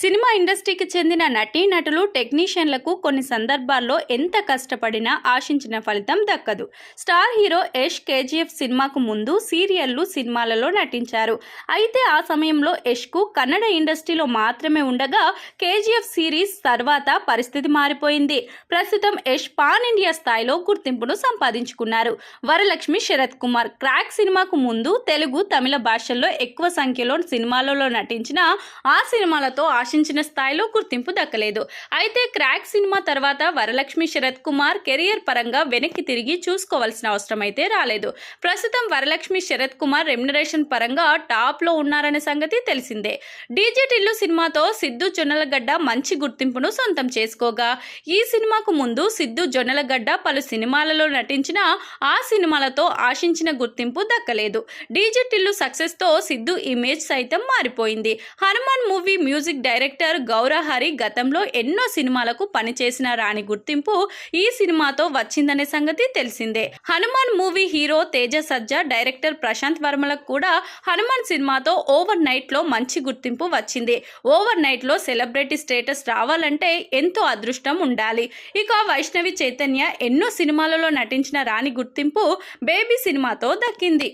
Cinema ఇండస్ట్రీకి చెందిన నటీ నటులు టెక్నీషియన్లకు కొన్ని సందర్భాల్లో ఎంత కష్టపడినా ఆశించిన ఫలితం దక్కదు. స్టార్ హీరో యష్ కేజీఎఫ్ సినిమాకు ముందు సీరియళ్ళు సినిమాలలో నటించారు. అయితే ఆ సమయంలో యష్కు కన్నడ ఇండస్ట్రీలో మాత్రమే ఉండగా కేజీఎఫ్ సిరీస్ తర్వాత పరిస్థితి మారిపోయింది. ప్రస్తుతం యష్ పాన్ ఇండియా స్థాయిలో గుర్తింపును సంపాదించుకున్నారు. వరలక్ష్మి శరత్ కుమార్ క్రాక్ సినిమాకు ముందు తెలుగు తమిళ భాషల్లో ఎక్కువ సంఖ్యలో సినిమాలలో నటించిన ఆ సినిమాలతో ఆశించిన స్థాయిలో గుర్తింపు దక్కలేదు. అయితే క్రాక్ సినిమా తర్వాత వరలక్ష్మి శరత్ కుమార్ కెరియర్ పరంగా వెనక్కి తిరిగి చూసుకోవాల్సిన అవసరం అయితే రాలేదు. ప్రస్తుతం వరలక్ష్మి శరత్ కుమార్ రెమ్యునరేషన్ పరంగా టాప్లో ఉన్నారనే సంగతి తెలిసిందే. డీజేటిల్లు సినిమాతో సిద్ధు జొన్నలగడ్డ మంచి గుర్తింపును సొంతం చేసుకోగా. ఈ సినిమాకు ముందు సిద్ధు జొన్నలగడ్డ పలు సినిమాలలో నటించిన ఆ సినిమాలతో ఆశించిన గుర్తింపు దక్కలేదు. డీజేటిల్లు సక్సెస్తో సిద్ధు ఇమేజ్ సైతం మారిపోయింది. Hanuman movie music director director Gaurahari గతంలో ఎన్నో సినిమాలకు పనిచేసిన రాణి గుర్తింపు ఈ సినిమాతో వచ్చిందనే సంగతి తెలిసిందే. Hanuman movie hero Teja Sajja director Prashanth వర్మలకు కూడా హనుమాన్ సినిమాతో ఓవర్ నైట్లో మంచి గుర్తింపు వచ్చింది. ఓవర్ నైట్లో సెలబ్రిటీ స్టేటస్ రావాలంటే ఎంతో అదృష్టం ఉండాలి. ఇక వైష్ణవి చైతన్య ఎన్నో సినిమాలలో నటించిన రాణి గుర్తింపు బేబీ సినిమాతో దక్కింది.